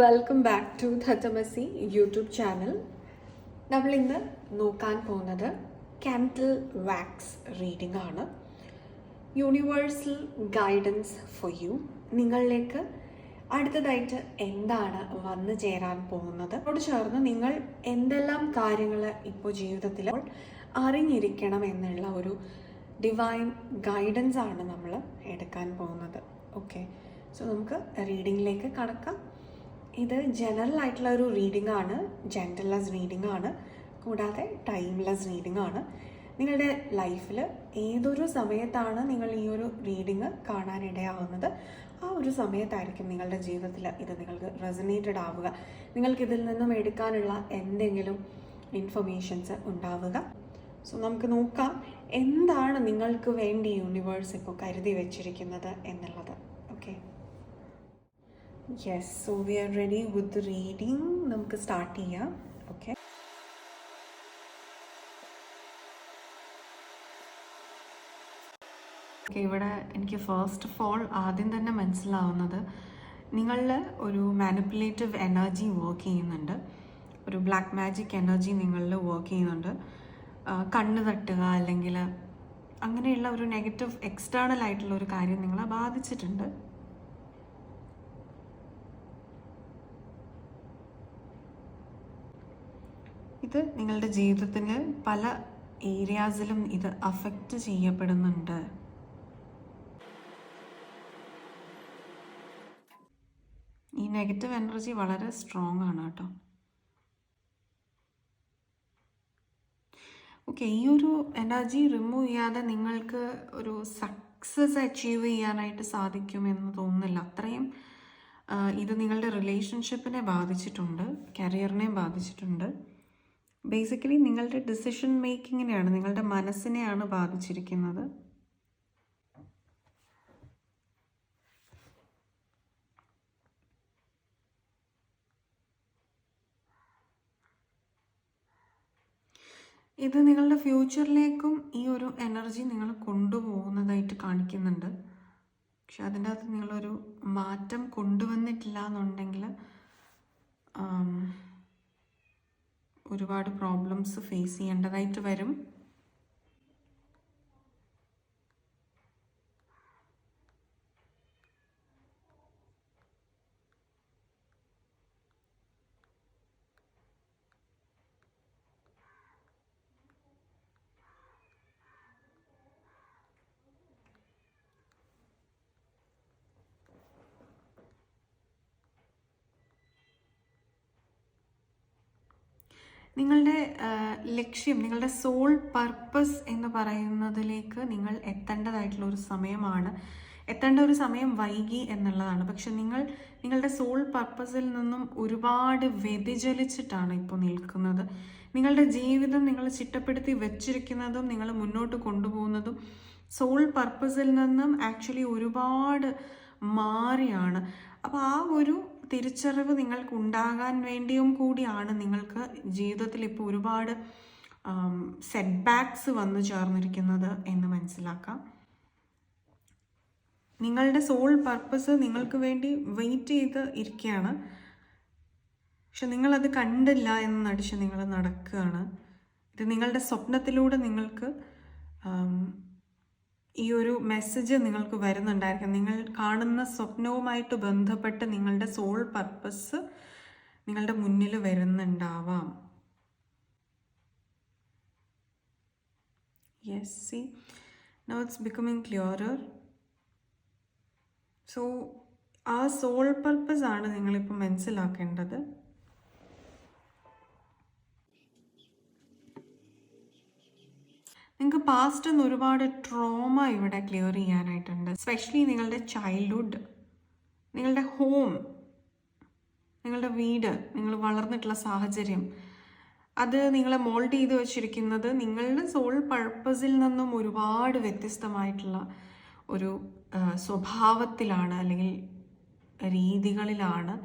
Welcome back to ധത്തമസി YouTube channel നമ്മൾ ഇന്ന് നോക്കാൻ പോകുന്നത് കാൻഡിൽ വാക്സ് റീഡിംഗ് ആണ്. യൂണിവേഴ്സൽ ഗൈഡൻസ് ഫോർ യു നിങ്ങളിലേക്ക് അടുത്തതായിട്ട് എന്താണ് വന്നു ചേരാൻ പോകുന്നത്? അതോട് ചേർന്ന് നിങ്ങൾ എന്തെല്ലാം കാര്യങ്ങൾ ഇപ്പോൾ ജീവിതത്തിൽ അറിഞ്ഞിരിക്കണം എന്നുള്ള ഒരു ഡിവൈൻ ഗൈഡൻസ് ആണ് നമ്മൾ എടുക്കാൻ പോകുന്നത്. ഓക്കെ സോ നമുക്ക് റീഡിങ്ങിലേക്ക് കടക്കാം. ഇത് ജനറൽ ആയിട്ടുള്ള ഒരു റീഡിംഗ് ആണ് ജെൻഡർലെസ് റീഡിംഗ് ആണ് കൂടാതെ ടൈംലെസ് റീഡിംഗ് ആണ്. നിങ്ങളുടെ ലൈഫിൽ ഏതൊരു സമയത്താണ് നിങ്ങൾ ഈ ഒരു റീഡിങ് കാണാനിടയാവുന്നത് ആ ഒരു സമയത്തായിരിക്കും നിങ്ങളുടെ ജീവിതത്തിൽ ഇത് നിങ്ങൾക്ക് റെസനേറ്റഡ് ആവുക. നിങ്ങൾക്ക് ഇതിൽ നിന്നും എടുക്കാനുള്ള എന്തെങ്കിലും ഇൻഫർമേഷൻസ് ഉണ്ടാവുക. സോ നമുക്ക് നോക്കാം എന്താണ് നിങ്ങൾക്ക് വേണ്ടി യൂണിവേഴ്സ് ഇപ്പോൾ കരുതി വെച്ചിരിക്കുന്നത് എന്നുള്ളത്. Yes so we are ready with reading നമുക്ക് സ്റ്റാർട്ട് ചെയ്യാം. ഓക്കെ ഓക്കെ ഇവിടെ എനിക്ക് ഫസ്റ്റ് ഓഫ് ഓൾ ആദ്യം തന്നെ മനസ്സിലാവുന്നത് നിങ്ങളിൽ ഒരു മാനിപ്പുലേറ്റീവ് എനർജി വർക്ക് ചെയ്യുന്നുണ്ട്. ഒരു ബ്ലാക്ക് മാജിക് എനർജി നിങ്ങളിൽ വർക്ക് ചെയ്യുന്നുണ്ട്. കണ്ണ് തട്ടുക അല്ലെങ്കിൽ അങ്ങനെയുള്ള ഒരു നെഗറ്റീവ് എക്സ്റ്റേണൽ ആയിട്ടുള്ള ഒരു കാര്യം നിങ്ങളെ ബാധിച്ചിട്ടുണ്ട്. ഇത് നിങ്ങളുടെ ജീവിതത്തിന് പല ഏരിയാസിലും ഇത് അഫക്റ്റ് ചെയ്യപ്പെടുന്നുണ്ട്. ഈ നെഗറ്റീവ് എനർജി വളരെ സ്ട്രോങ് ആണ് കേട്ടോ. ഓക്കെ ഈ ഒരു എനർജി റിമൂവ് ചെയ്യാതെ നിങ്ങൾക്ക് ഒരു സക്സസ് അച്ചീവ് ചെയ്യാനായിട്ട് സാധിക്കുമെന്ന് തോന്നുന്നില്ല. അത്രയും ഇത് നിങ്ങളുടെ റിലേഷൻഷിപ്പിനെ ബാധിച്ചിട്ടുണ്ട് കരിയറിനെ ബാധിച്ചിട്ടുണ്ട്. ബേസിക്കലി നിങ്ങളുടെ ഡിസിഷൻ മേക്കിങ്ങിനെയാണ് നിങ്ങളുടെ മനസ്സിനെയാണ് ബാധിച്ചിരിക്കുന്നത്. ഇത് നിങ്ങളുടെ ഫ്യൂച്ചറിലേക്കും ഈ ഒരു എനർജി നിങ്ങൾ കൊണ്ടുപോകുന്നതായിട്ട് കാണിക്കുന്നുണ്ട്. പക്ഷെ അതിന്റെ അകത്ത് നിങ്ങളൊരു മാറ്റം കൊണ്ടുവന്നിട്ടില്ല എന്നുണ്ടെങ്കിൽ ആം, ഒരുപാട് പ്രോബ്ലംസ് ഫേസ് ചെയ്യേണ്ടതായിട്ട് വരും. നിങ്ങളുടെ ലക്ഷ്യം നിങ്ങളുടെ സോൾ പർപ്പസ് എന്ന് പറയുന്നതിലേക്ക് നിങ്ങൾ എത്തേണ്ടതായിട്ടുള്ള ഒരു സമയമാണ്. എത്തേണ്ട ഒരു സമയം വൈകി എന്നുള്ളതാണ്. പക്ഷെ നിങ്ങൾ നിങ്ങളുടെ സോൾ പർപ്പസിൽ നിന്നും ഒരുപാട് വ്യതിചലിച്ചിട്ടാണ് ഇപ്പോൾ നിൽക്കുന്നത്. നിങ്ങളുടെ ജീവിതം നിങ്ങൾ ചിട്ടപ്പെടുത്തി വെച്ചിരിക്കുന്നതും നിങ്ങൾ മുന്നോട്ട് കൊണ്ടുപോകുന്നതും സോൾ പർപ്പസിൽ നിന്നും ആക്ച്വലി ഒരുപാട് മാറിയാണ്. അപ്പോൾ ആ ഒരു തിരിച്ചറിവ് നിങ്ങൾക്ക് ഉണ്ടാകാൻ വേണ്ടിയും കൂടിയാണ് നിങ്ങൾക്ക് ജീവിതത്തിൽ ഇപ്പോൾ ഒരുപാട് സെറ്റ് ബാക്ക്സ് വന്നു ചേർന്നിരിക്കുന്നത് എന്ന് മനസ്സിലാക്കാം. നിങ്ങളുടെ സോൾ പർപ്പസ് നിങ്ങൾക്ക് വേണ്ടി വെയിറ്റ് ചെയ്ത് ഇരിക്കുകയാണ്. പക്ഷെ നിങ്ങളത് കണ്ടില്ല എന്ന് നടിച്ച് നിങ്ങൾ നടക്കുകയാണ്. ഇത് നിങ്ങളുടെ സ്വപ്നത്തിലൂടെ നിങ്ങൾക്ക് ഈ ഒരു മെസ്സേജ് നിങ്ങൾക്ക് വരുന്നുണ്ടായിരിക്കാം. നിങ്ങൾ കാണുന്ന സ്വപ്നവുമായിട്ട് ബന്ധപ്പെട്ട് നിങ്ങളുടെ സോൾ പർപ്പസ് നിങ്ങളുടെ മുന്നിൽ വരുന്നുണ്ടാവാം. Yes see no it's becoming clearer so ആ സോൾ പർപ്പസ് ആണ് നിങ്ങളിപ്പോൾ മനസ്സിലാക്കേണ്ടത്. നിങ്ങൾക്ക് പാസ്റ്റ് നിന്ന് ഒരുപാട് ട്രോമ ഇവിടെ ക്ലിയർ ചെയ്യാനായിട്ടുണ്ട്. സ്പെഷ്യലി നിങ്ങളുടെ ചൈൽഡ്ഹുഡ് നിങ്ങളുടെ ഹോം നിങ്ങളുടെ വീട് നിങ്ങൾ വളർന്നിട്ടുള്ള സാഹചര്യം. അത് നിങ്ങളെ മോൾഡ് ചെയ്ത് വെച്ചിരിക്കുന്നത് നിങ്ങളുടെ സോൾ പർപ്പസിൽ നിന്നും ഒരുപാട് വ്യത്യസ്തമായിട്ടുള്ള ഒരു സ്വഭാവത്തിലാണ് അല്ലെങ്കിൽ രീതികളിലാണ്.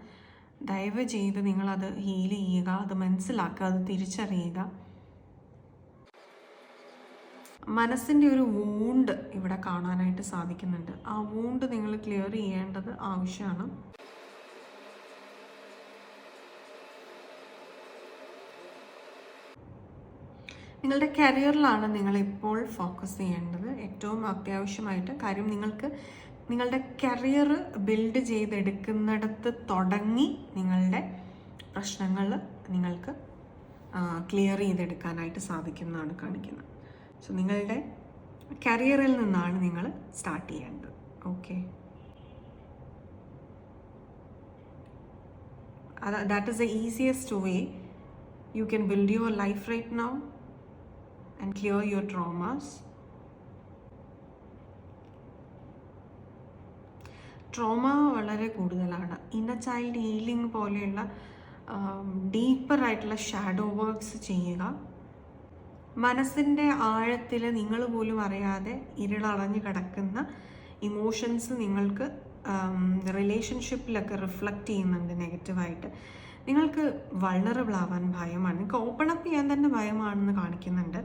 ദയവ് ചെയ്ത് നിങ്ങളത് ഹീൽ ചെയ്യുക അത് മനസ്സിലാക്കുക അത് തിരിച്ചറിയുക. മനസ്സിന്റെ ഒരു വൂണ്ട് ഇവിടെ കാണാനായിട്ട് സാധിക്കുന്നുണ്ട്. ആ വൂണ്ട് നിങ്ങൾ ക്ലിയർ ചെയ്യേണ്ടത് ആവശ്യമാണ്. നിങ്ങളുടെ കരിയറിലാണ് നിങ്ങൾ ഇപ്പോൾ ഫോക്കസ് ചെയ്യേണ്ടത്. ഏറ്റവും അത്യാവശ്യമായിട്ട് കാര്യം നിങ്ങൾക്ക് നിങ്ങളുടെ കരിയർ ബിൽഡ് ചെയ്തെടുക്കുന്നിടത്ത് തുടങ്ങി നിങ്ങളുടെ പ്രശ്നങ്ങൾ നിങ്ങൾക്ക് ക്ലിയർ ചെയ്തെടുക്കാനായിട്ട് സാധിക്കുന്നതാണ് കാണിക്കുന്നത്. സോ നിങ്ങളുടെ കരിയറിൽ നിന്നാണ് നിങ്ങൾ സ്റ്റാർട്ട് ചെയ്യേണ്ടത്. Okay that is the easiest way you can build your life right now and clear your traumas trauma വളരെ കൂടുതലാണ്. ഇന്നർ ചൈൽഡ് ഹീലിംഗ് പോലെയുള്ള ഡീപ്പർ ആയിട്ടുള്ള ഷാഡോ വർക്ക്സ് ചെയ്യുക. മനസ്സിന്റെ ആഴത്തിൽ നിങ്ങൾ പോലും അറിയാതെ ഇരുളടഞ്ഞു കിടക്കുന്ന ഇമോഷൻസ് നിങ്ങൾക്ക് റിലേഷൻഷിപ്പിലൊക്കെ റിഫ്ലക്റ്റ് ചെയ്യുന്നുണ്ട് നെഗറ്റീവായിട്ട് നിങ്ങൾക്ക് വൾണറബിൾ ആവാൻ ഭയമാണ്. നിങ്ങൾക്ക് ഓപ്പൺ അപ്പ് ചെയ്യാൻ തന്നെ ഭയമാണെന്ന് കാണിക്കുന്നുണ്ട്.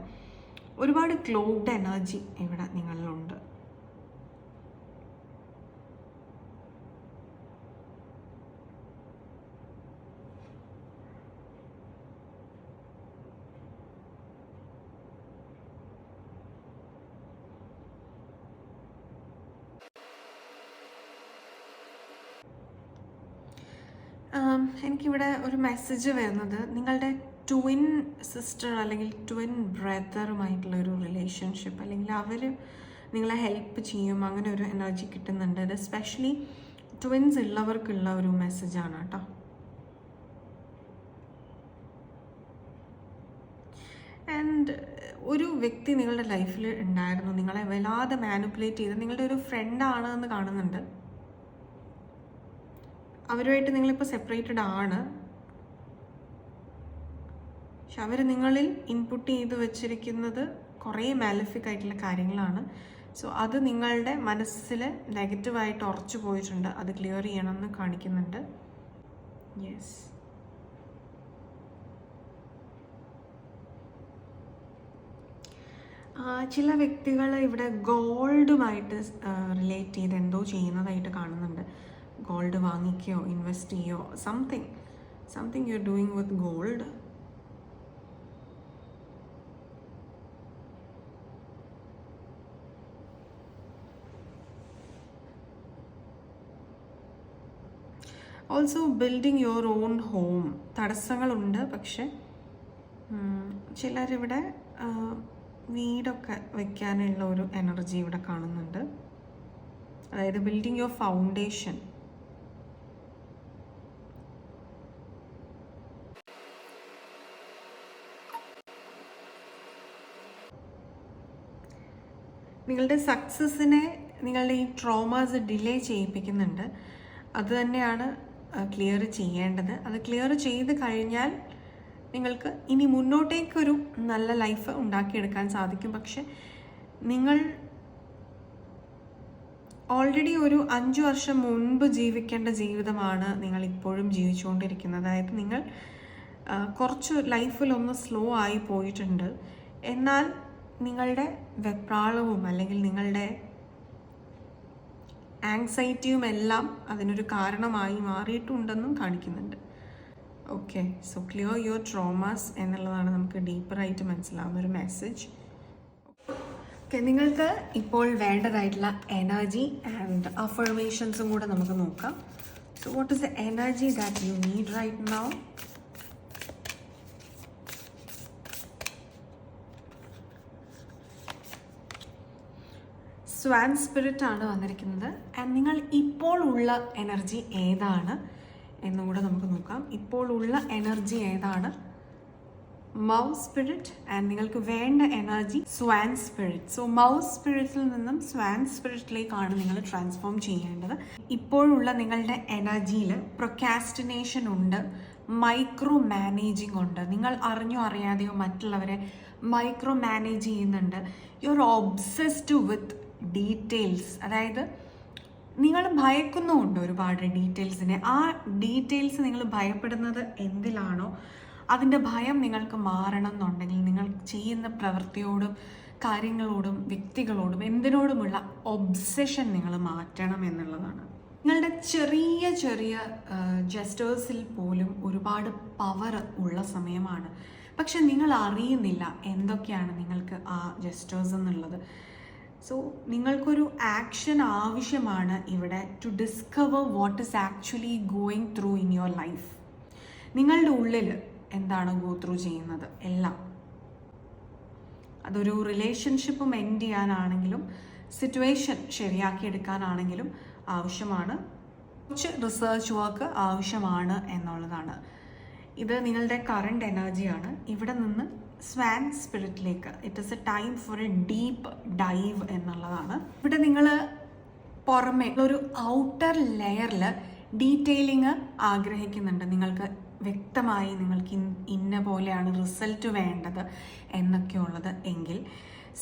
ഒരുപാട് ക്ലോഗ്ഡ് എനർജി ഇവിടെ നിങ്ങളിലുണ്ട്. എനിക്കിവിടെ ഒരു മെസ്സേജ് വരുന്നത്. നിങ്ങളുടെ ട്വിൻ സിസ്റ്റർ അല്ലെങ്കിൽ ട്വിൻ ബ്രദറുമായിട്ടുള്ള ഒരു റിലേഷൻഷിപ്പ് അല്ലെങ്കിൽ അവർ നിങ്ങളെ ഹെൽപ്പ് ചെയ്യും അങ്ങനെ ഒരു എനർജി കിട്ടുന്നുണ്ട്. അത് സ്പെഷ്യലി ട്വിൻസ് ഉള്ളവർക്കുള്ള ഒരു മെസ്സേജാണ് കേട്ടോ. ആൻഡ് ഒരു വ്യക്തി നിങ്ങളുടെ ലൈഫിൽ ഉണ്ടായിരുന്നു. നിങ്ങളെ വല്ലാതെ മാനിപ്പുലേറ്റ് ചെയ്ത് നിങ്ങളുടെ ഒരു ഫ്രണ്ടാണ് എന്ന് കാണുന്നുണ്ട്. അവരുമായിട്ട് നിങ്ങളിപ്പോൾ സെപ്പറേറ്റഡ് ആണ്. പക്ഷെ അവർ നിങ്ങളിൽ ഇൻപുട്ട് ചെയ്ത് വെച്ചിരിക്കുന്നത് കുറേ മാലിഫിക് ആയിട്ടുള്ള കാര്യങ്ങളാണ്. സോ അത് നിങ്ങളുടെ മനസ്സിൽ നെഗറ്റീവായിട്ട് ഉറച്ചു പോയിട്ടുണ്ട്. അത് ക്ലിയർ ചെയ്യണമെന്ന് കാണിക്കുന്നുണ്ട്. യെസ് ചില വ്യക്തികൾ ഇവിടെ ഗോൾഡുമായിട്ട് റിലേറ്റ് ചെയ്ത് എന്തോ ചെയ്യുന്നതായിട്ട് കാണുന്നുണ്ട്. ഗോൾഡ് വാങ്ങിക്കുകയോ ഇൻവെസ്റ്റ് ചെയ്യോ something something you are doing with gold also building your own home തടസ്സങ്ങളുണ്ട് പക്ഷെ ചിലരിവിടെ വീടൊക്കെ വയ്ക്കാനുള്ള ഒരു എനർജി ഇവിടെ കാണുന്നുണ്ട്. അതായത് ബിൽഡിങ് യുവർ ഫൗണ്ടേഷൻ നിങ്ങളുടെ സക്സസ്സിനെ നിങ്ങളുടെ ഈ ട്രോമാസ് ഡിലേ ചെയ്യിപ്പിക്കുന്നുണ്ട്. അത് തന്നെയാണ് ക്ലിയർ ചെയ്യേണ്ടത്. അത് ക്ലിയർ ചെയ്ത് കഴിഞ്ഞാൽ നിങ്ങൾക്ക് ഇനി മുന്നോട്ടേക്കൊരു നല്ല ലൈഫ് ഉണ്ടാക്കിയെടുക്കാൻ സാധിക്കും. പക്ഷെ നിങ്ങൾ ഓൾറെഡി ഒരു അഞ്ച് വർഷം മുൻപ് ജീവിക്കേണ്ട ജീവിതമാണ് നിങ്ങൾ ഇപ്പോഴും ജീവിച്ചുകൊണ്ടിരിക്കുന്നത്. അതായത് നിങ്ങൾ കുറച്ച് ലൈഫിലൊന്ന് സ്ലോ ആയി പോയിട്ടുണ്ട്. എന്നാൽ നിങ്ങളുടെ വെപ്രാളവും അല്ലെങ്കിൽ നിങ്ങളുടെ ആങ്സൈറ്റിയും എല്ലാം അതിനൊരു കാരണമായി മാറിയിട്ടുണ്ടെന്നും കാണിക്കുന്നുണ്ട്. Okay so clear your traumas എന്നുള്ളതാണ് നമുക്ക് ഡീപ്പറായിട്ട് മനസ്സിലാവുന്ന ഒരു മെസ്സേജ് ഓക്കെ നിങ്ങൾക്ക് ഇപ്പോൾ വേണ്ടതായിട്ടുള്ള എനർജി ആൻഡ് അഫർമേഷൻസും കൂടെ നമുക്ക് നോക്കാം. So what is the energy that you need right now swan spirit ആണ് വന്നിരിക്കുന്നത്. ആൻഡ് നിങ്ങൾ ഇപ്പോൾ ഉള്ള എനർജി ഏതാണ് എന്നും കൂടെ നമുക്ക് നോക്കാം. ഇപ്പോൾ ഉള്ള എനർജി ഏതാണ്? മൗസ് സ്പിരിറ്റ് ആൻഡ് നിങ്ങൾക്ക് വേണ്ട energy swan spirit so mouse സ്പിരിറ്റിൽ നിന്നും സ്വാൻ സ്പിരിറ്റിലേക്കാണ് നിങ്ങൾ ട്രാൻസ്ഫോം ചെയ്യേണ്ടത്. ഇപ്പോഴുള്ള നിങ്ങളുടെ എനർജിയിൽ പ്രൊക്കാസ്റ്റിനേഷൻ ഉണ്ട് മൈക്രോ മാനേജിങ് ഉണ്ട്. നിങ്ങൾ അറിഞ്ഞോ അറിയാതെയോ മറ്റുള്ളവരെ മൈക്രോ മാനേജ് ചെയ്യുന്നുണ്ട്. You are obsessed with details അതായത് നിങ്ങൾ ഭയക്കുന്നുമുണ്ട് ഒരുപാട് ഡീറ്റെയിൽസിനെ ആ ഡീറ്റെയിൽസ് നിങ്ങൾ ഭയപ്പെടുന്നത് എന്തിലാണോ അതിന്റെ ഭയം നിങ്ങൾക്ക് മാറണം എന്നുണ്ടെങ്കിൽ നിങ്ങൾ ചെയ്യുന്ന പ്രവൃത്തിയോടും കാര്യങ്ങളോടും വ്യക്തികളോടും എന്തിനോടുമുള്ള ഒബ്സെഷൻ നിങ്ങൾ മാറ്റണം എന്നുള്ളതാണ്. നിങ്ങളുടെ ചെറിയ ചെറിയ ജസ്റ്റേഴ്സിൽ പോലും ഒരുപാട് പവർ ഉള്ള സമയമാണ്. പക്ഷെ നിങ്ങൾ അറിയുന്നില്ല എന്തൊക്കെയാണ് നിങ്ങൾക്ക് ആ ജെസ്റ്റേഴ്സ് എന്നുള്ളത്. സോ നിങ്ങൾക്കൊരു ആക്ഷൻ ആവശ്യമാണ് ഇവിടെ to discover what is actually going through in your life നിങ്ങളുടെ ഉള്ളിൽ എന്താണ് ഗോ ത്രൂ ചെയ്യുന്നത്? എല്ലാം. അതൊരു റിലേഷൻഷിപ്പും എൻഡ് ചെയ്യാനാണെങ്കിലും സിറ്റുവേഷൻ ശരിയാക്കിയെടുക്കാനാണെങ്കിലും ആവശ്യമാണ്. കുറച്ച് റിസർച്ച് വർക്ക് ആവശ്യമാണ് എന്നുള്ളതാണ്. ഇത് നിങ്ങളുടെ കറണ്ട് എനർജിയാണ് ഇവിടെ നിന്ന് swan സ്പിരിറ്റിലേക്ക് it is a time for a deep dive എന്നുള്ളതാണ്. ഇവിടെ നിങ്ങൾ പുറമെ ഒരു ഔട്ടർ ലെയറിൽ ഡീറ്റെയിലിങ് ആഗ്രഹിക്കുന്നുണ്ട്. നിങ്ങൾക്ക് വ്യക്തമായി നിങ്ങൾക്ക് ഇന്ന പോലെയാണ് റിസൾട്ട് വേണ്ടത് എന്നൊക്കെയുള്ളത് എങ്കിൽ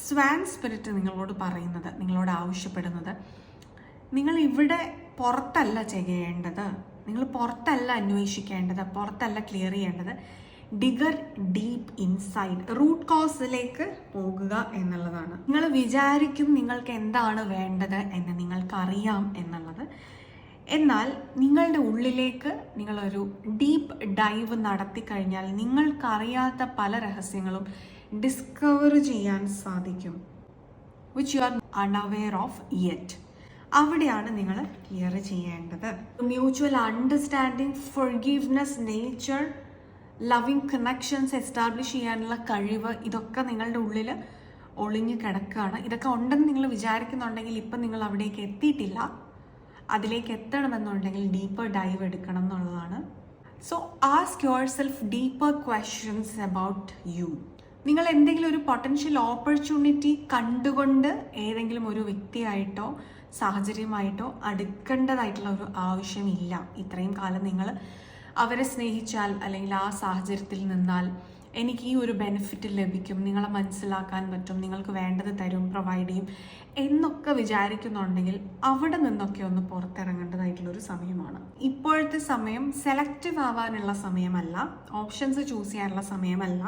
സ്വാൻ സ്പിരിറ്റ് നിങ്ങളോട് പറയുന്നത് നിങ്ങളോട് ആവശ്യപ്പെടുന്നത് നിങ്ങൾ ഇവിടെ പുറത്തല്ല ചെയ്യേണ്ടത് നിങ്ങൾ പുറത്തല്ല അന്വേഷിക്കേണ്ടത് പുറത്തല്ല ക്ലിയർ ചെയ്യേണ്ടത് ഡിഗർ ഡീപ്പ് ഇൻസൈഡ് റൂട്ട് കോസിലേക്ക് പോകുക എന്നുള്ളതാണ്. നിങ്ങൾ വിചാരിക്കും നിങ്ങൾക്ക് എന്താണ് വേണ്ടത് എന്ന് നിങ്ങൾക്കറിയാം എന്നുള്ളത്. എന്നാൽ നിങ്ങളുടെ ഉള്ളിലേക്ക് നിങ്ങളൊരു ഡീപ്പ് ഡൈവ് നടത്തി കഴിഞ്ഞാൽ നിങ്ങൾക്കറിയാത്ത പല രഹസ്യങ്ങളും ഡിസ്കവർ ചെയ്യാൻ സാധിക്കും. Which you are unaware of yet അവിടെയാണ് നിങ്ങൾ ക്ലിയർ ചെയ്യേണ്ടത്. Mutual understanding forgiveness nature loving connections establish ചെയ്യാനുള്ള കഴിവ് ഇതൊക്കെ നിങ്ങളുടെ ഉള്ളിൽ ഒളിഞ്ഞു കിടക്കുകയാണ് ഇതൊക്കെ ഉണ്ടെന്ന് നിങ്ങൾ വിചാരിക്കുന്നുണ്ടെങ്കിൽ ഇപ്പം നിങ്ങൾ അവിടേക്ക് എത്തിയിട്ടില്ല. അതിലേക്ക് എത്തണമെന്നുണ്ടെങ്കിൽ ഡീപ്പർ ഡൈവ് എടുക്കണം എന്നുള്ളതാണ്. So ask yourself deeper questions about you നിങ്ങൾ എന്തെങ്കിലും ഒരു പൊട്ടൻഷ്യൽ ഓപ്പർച്യൂണിറ്റി കണ്ടുകൊണ്ട് ഏതെങ്കിലും ഒരു വ്യക്തിയായിട്ടോ സാഹചര്യമായിട്ടോ അടുക്കേണ്ടതായിട്ടുള്ള ഒരു ആവശ്യമില്ല. ഇത്രയും കാലം നിങ്ങൾ അവരെ സ്നേഹിച്ചാൽ അല്ലെങ്കിൽ ആ സാഹചര്യത്തിൽ നിന്നാൽ എനിക്ക് ഈ ഒരു ബെനിഫിറ്റ് ലഭിക്കും. നിങ്ങളെ മനസ്സിലാക്കാൻ പറ്റും. നിങ്ങൾക്ക് വേണ്ടത് തരും പ്രൊവൈഡ് ചെയ്യും എന്നൊക്കെ വിചാരിക്കുന്നുണ്ടെങ്കിൽ അവിടെ നിന്നൊക്കെ ഒന്ന് പുറത്തിറങ്ങേണ്ടതായിട്ടുള്ള ഒരു സമയമാണ്. ഇപ്പോഴത്തെ സമയം സെലക്റ്റീവ് ആവാനുള്ള സമയമല്ല. ഓപ്ഷൻസ് ചൂസ് ചെയ്യാനുള്ള സമയമല്ല.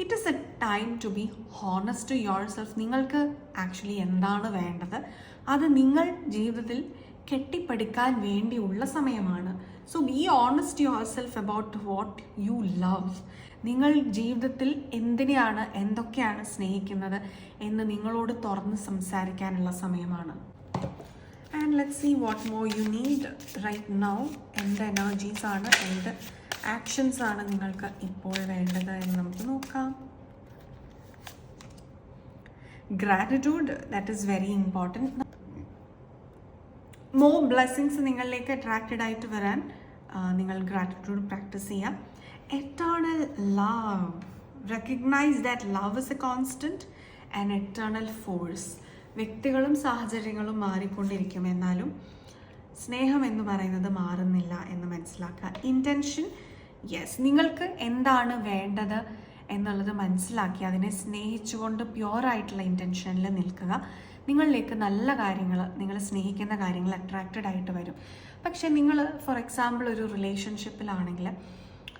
It is a time to be honest to yourself നിങ്ങൾക്ക് ആക്ച്വലി എന്താണ് വേണ്ടത്? അത് നിങ്ങൾ ജീവിതത്തിൽ കെട്ടിപ്പടുക്കാൻ വേണ്ടിയുള്ള സമയമാണ്. So be honest yourself about what you love നിങ്ങൾ ജീവിതത്തിൽ എന്തിനെയാണ് എന്തൊക്കെയാണ് സ്നേഹിക്കുന്നത് എന്ന് നിങ്ങളോട് തുറന്ന് സംസാരിക്കാനുള്ള സമയമാണ്. And let see what more you need right now എന്ത് എനർജീസ് ആണ് എന്ത് ആക്ഷൻസ് ആണ് നിങ്ങൾക്ക് ഇപ്പോൾ വേണ്ടത് എന്ന് നമുക്ക് നോക്കാം. Gratitude that is very important more blessings നിങ്ങളിലേക്ക് അട്രാക്റ്റഡ് ആയിട്ട് വരാൻ നിങ്ങൾ ഗ്രാറ്റിറ്റ്യൂഡ് പ്രാക്ടീസ് ചെയ്യാം. Eternal love recognise that love is a constant and eternal force വ്യക്തികളും സാഹചര്യങ്ങളും മാറിക്കൊണ്ടിരിക്കും എന്നാലും സ്നേഹം എന്ന് പറയുന്നത് മാറുന്നില്ല എന്ന് മനസ്സിലാക്കുക. ഇന്റൻഷൻ യെസ് നിങ്ങൾക്ക് എന്താണ് വേണ്ടത് എന്നുള്ളത് മനസ്സിലാക്കി അതിനെ സ്നേഹിച്ചുകൊണ്ട് പ്യുവറായിട്ടുള്ള ഇന്റൻഷനിൽ നിൽക്കുക. നിങ്ങളിലേക്ക് നല്ല കാര്യങ്ങൾ നിങ്ങൾ സ്നേഹിക്കുന്ന കാര്യങ്ങൾ അട്രാക്റ്റഡ് ആയിട്ട് വരും. പക്ഷെ നിങ്ങൾ ഫോർ എക്സാമ്പിൾ ഒരു റിലേഷൻഷിപ്പിലാണെങ്കിൽ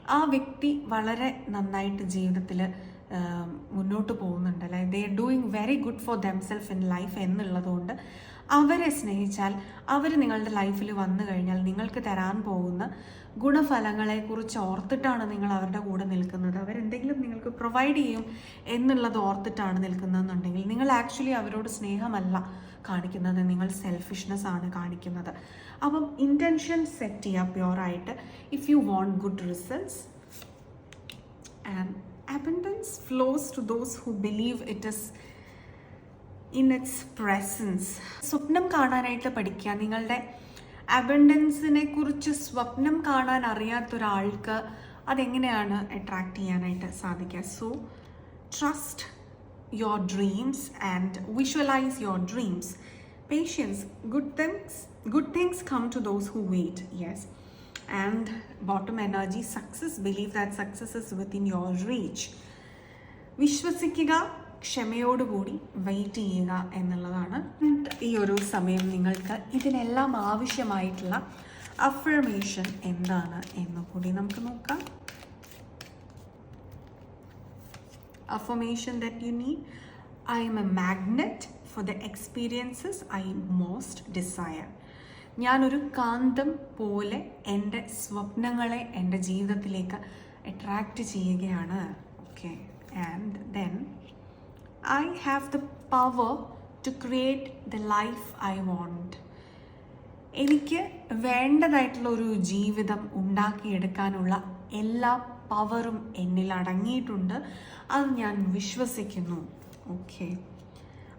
ആ വ്യക്തി വളരെ നന്നായിട്ട് ജീവിതത്തിൽ മുന്നോട്ട് പോകുന്നുണ്ട്. അല്ലെ? They doing very good for themselves in life എന്നുള്ളതുകൊണ്ട് അവരെ സ്നേഹിച്ചാൽ അവർ നിങ്ങളുടെ ലൈഫിൽ വന്നു കഴിഞ്ഞാൽ നിങ്ങൾക്ക് തരാൻ പോകുന്ന ഗുണഫലങ്ങളെക്കുറിച്ച് ഓർത്തിട്ടാണ് നിങ്ങൾ അവരുടെ കൂടെ നിൽക്കുന്നത്. അവരെന്തെങ്കിലും നിങ്ങൾക്ക് പ്രൊവൈഡ് ചെയ്യും എന്നുള്ളത് ഓർത്തിട്ടാണ് നിൽക്കുന്നതെന്നുണ്ടെങ്കിൽ നിങ്ങൾ ആക്ച്വലി അവരോട് സ്നേഹമല്ല കാണിക്കുന്നത്. നിങ്ങൾ സെൽഫിഷ്നെസ് ആണ് കാണിക്കുന്നത്. അപ്പം ഇന്റൻഷൻ സെറ്റ് ചെയ്യുക പ്യുവറായിട്ട് if you want good results and abundance flows to those who believe it is in its presence സ്വപ്നം കാണാനായിട്ട് പഠിക്കുക. നിങ്ങളുടെ അബൻഡൻസിനെ കുറിച്ച് സ്വപ്നം കാണാൻ അറിയാത്ത ഒരാൾക്ക് അതെങ്ങനെയാണ് അട്രാക്ട് ചെയ്യാനായിട്ട് സാധിക്കുക? So trust your dreams and visualise your dreams patience good things good things come to those who wait yes and bottom energy success believe that success is within your reach വിശ്വസിക്കുക. ക്ഷമയോടുകൂടി wait ചെയ്യുക എന്നുള്ളതാണ്. ഈ ഒരു സമയം നിങ്ങൾക്ക് ഇതിനെല്ലാം ആവശ്യമായിട്ടുള്ള അഫർമേഷൻ എന്താണ് എന്ന് കൂടി നമുക്ക് നോക്കാം. Affirmation that you need. I am a magnet for the experiences I most desire. ഞാനൊരു കാന്തം പോലെ എന്റെ സ്വപ്നങ്ങളെ എന്റെ ജീവിതത്തിലേക്ക് അട്രാക്റ്റ് ചെയ്യുകയാണ്. Okay and then I have the power to create the life I want എനിക്ക് വേണ്ടതായിട്ടുള്ള ഒരു ജീവിതം ഉണ്ടാക്കിയെടുക്കാനുള്ള എല്ലാ പവറും എന്നിൽ അടങ്ങിയിട്ടുണ്ട്. അത് ഞാൻ വിശ്വസിക്കുന്നു. Okay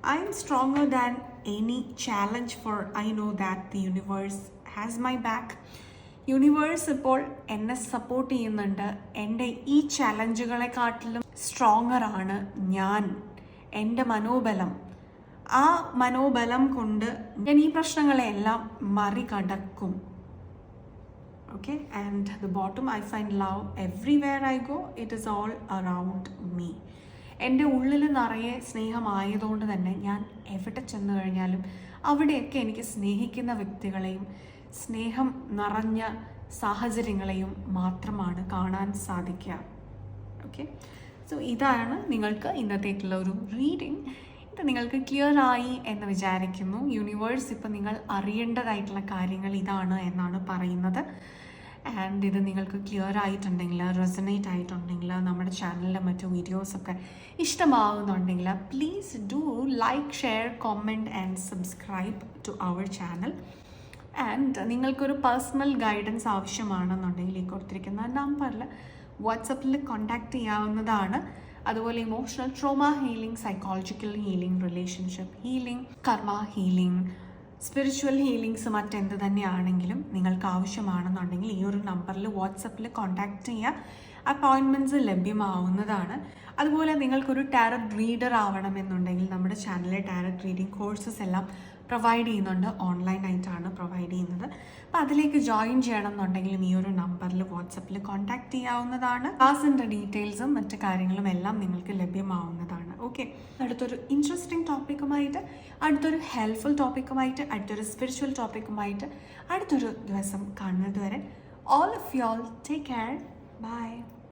I'm stronger than any challenge for I know that the universe has my back universe ഇപ്പോൾ എന്നെ സപ്പോർട്ട് ചെയ്യുന്നുണ്ട്. എന്റെ ഈ ചാലഞ്ചുകളെക്കാട്ടിലും സ്ട്രോങ്ങറാണ് ഞാൻ. എന്റെ മനോബലം. ആ മനോബലം കൊണ്ട് ഞാൻ ഈ പ്രശ്നങ്ങളെല്ലാം മറികടക്കും. Okay and the bottom I find love everywhere I go it is all around me എന്റെ ഉള്ളിൽ നിറയെ സ്നേഹമായതുകൊണ്ട് തന്നെ ഞാൻ എവിടെ ചെന്ന് കഴിഞ്ഞാലും അവിടെയൊക്കെ എനിക്ക് സ്നേഹിക്കുന്ന വ്യക്തികളെയും സ്നേഹം നിറഞ്ഞ സാഹചര്യങ്ങളെയും മാത്രമാണ് കാണാൻ സാധിക്കുക. ഓക്കെ സോ ഇതാണ് നിങ്ങൾക്ക് ഇന്നത്തേക്കുള്ള ഒരു റീഡിങ് ഇത് നിങ്ങൾക്ക് ക്ലിയർ ആയി എന്ന് വിചാരിക്കുന്നു. യൂണിവേഴ്സ് ഇപ്പം നിങ്ങൾ അറിയേണ്ടതായിട്ടുള്ള കാര്യങ്ങൾ ഇതാണ് എന്നാണ് പറയുന്നത്. ആൻഡ് ഇത് നിങ്ങൾക്ക് ക്ലിയർ ആയിട്ടുണ്ടെങ്കിൽ റെസനേറ്റ് ആയിട്ടുണ്ടെങ്കിൽ നമ്മുടെ ചാനലിലെ മറ്റു വീഡിയോസൊക്കെ ഇഷ്ടമാകുന്നുണ്ടെങ്കിൽ please do like share comment and subscribe to our channel and നിങ്ങൾക്കൊരു പേഴ്സണൽ ഗൈഡൻസ് ആവശ്യമാണെന്നുണ്ടെങ്കിൽ ഈ കൊടുത്തിരിക്കുന്ന നമ്പറിൽ വാട്സപ്പിൽ കോണ്ടാക്ട് ചെയ്യാവുന്നതാണ്. അതുപോലെ emotional trauma healing psychological healing relationship healing karma healing spiritual healings മറ്റെന്ത് തന്നെയാണെങ്കിലും നിങ്ങൾക്ക് ആവശ്യമാണെന്നുണ്ടെങ്കിൽ ഈ ഒരു നമ്പറിൽ വാട്സപ്പിൽ കോൺടാക്റ്റ് ചെയ്യുക അപ്പോയിൻമെന്റ്സ് ലഭ്യമാവുന്നതാണ്. അതുപോലെ നിങ്ങൾക്കൊരു ടാരറ്റ് റീഡർ ആവണമെന്നുണ്ടെങ്കിൽ നമ്മുടെ ചാനലിലെ ടാരറ്റ് റീഡിംഗ് കോഴ്സസ് എല്ലാം പ്രൊവൈഡ് ചെയ്യുന്നുണ്ട്. ഓൺലൈനായിട്ടാണ് പ്രൊവൈഡ് ചെയ്യുന്നത്. അപ്പോൾ അതിലേക്ക് ജോയിൻ ചെയ്യണം എന്നുണ്ടെങ്കിലും ഈ ഒരു നമ്പറിൽ വാട്സപ്പിൽ കോൺടാക്ട് ചെയ്യാവുന്നതാണ്. ക്ലാസിന്റെ ഡീറ്റെയിൽസും മറ്റ് കാര്യങ്ങളും എല്ലാം നിങ്ങൾക്ക് ലഭ്യമാവുന്നതാണ്. ഓക്കെ അടുത്തൊരു ഇൻട്രസ്റ്റിംഗ് ടോപ്പിക്കുമായിട്ട് അടുത്തൊരു ഹെൽപ്ഫുൾ ടോപ്പിക്കുമായിട്ട് അടുത്തൊരു സ്പിരിച്വൽ ടോപ്പിക്കുമായിട്ട് അടുത്തൊരു ദിവസം കാണുന്നത് വരെ all of you all take care bye